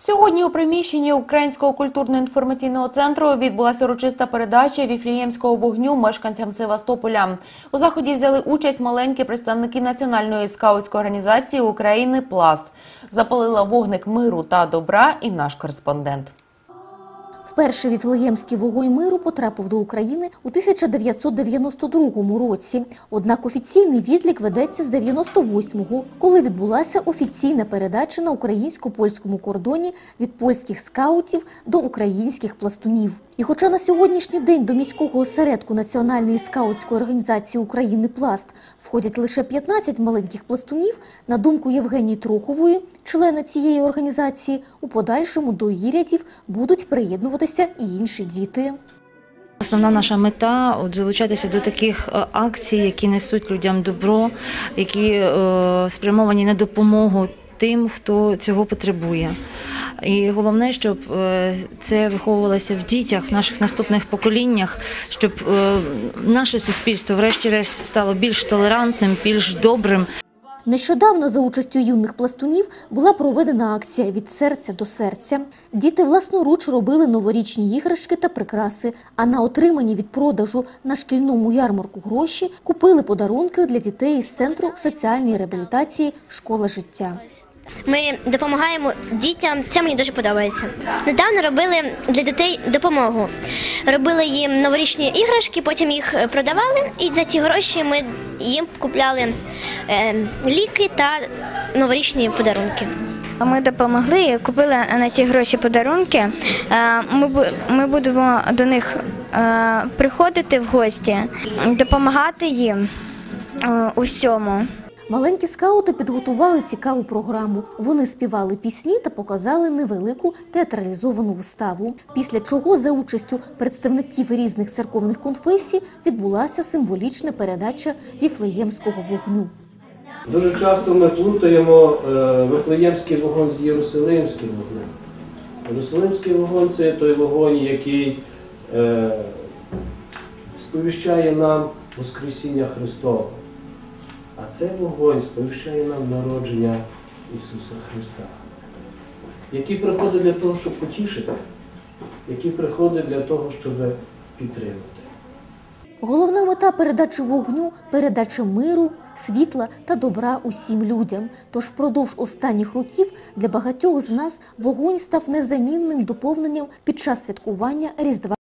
Сьогодні у приміщенні Українського культурно-інформаційного центру відбулася урочиста передача віфліємського вогню мешканцям Севастополя. У заході взяли участь маленькі представники національної скаутської організації України Пласт. Запалила вогник миру та добра і наш кореспондент. Вперше віфлеємський вогонь миру потрапив до України у 1992 році. Однак офіційний відлік ведеться з 98-го, коли відбулася офіційна передача на українсько-польському кордоні від польських скаутів до українських пластунів. І хоча на сьогоднішній день до міського осередку Національної скаутської організації України Пласт входять лише 15 маленьких пластунів, на думку Євгенії Трохової, члена цієї організації, у подальшому до її рядів будуть приєднуватися і інші діти. Основна наша мета от залучатися до таких е, акцій, які несуть людям добро, які е, спрямовані на допомогу тим, хто цього потребує. І головне, щоб е, це виховувалося в дітях, в наших наступних поколіннях, щоб е, наше суспільство, врешті-решт, стало більш толерантним, більш добрим. Нещодавно за участю юних пластунів була проведена акція від серця до серця. Діти власноруч робили новорічні іграшки та прикраси, а на отримані від продажу на шкільному ярмарку гроші купили подарунки для дітей із центру соціальної реабілітації Школа життя. Ми допомагаємо дітям. Це мені дуже подобається. Недавно робили для дітей допомогу. Робили їм новорічні іграшки, потім їх е, продавали, і за ці гроші ми їм купляли е, ліки та новорічні подарунки. Ми допомогли, купили на ці гроші подарунки. Е, Ми, ми будемо до них приходити в гості, допомагати їм у всьому. Маленькі скаути підготували цікаву програму. Вони співали пісні та показали невелику театралізовану виставу. Після чого за участю представників різних церковних конфесій відбулася символічна передача віфлеємського вогню. Дуже часто ми плутаємо е, Вифлеємський вогонь з Єрусалимським вогнем. Єрусалимський вогонь це той вогонь, який е, сповіщає нам Воскресіння Христове. А цей вогонь сповіщає нам народження Ісуса Христа, який приходить для того, щоб потішити, який приходить для того, щоб підтримати. Головна мета передачі вогню передача миру, світла та добра усім людям. Тож впродовж останніх років для багатьох з нас вогонь став незамінним доповненням під час святкування Різдва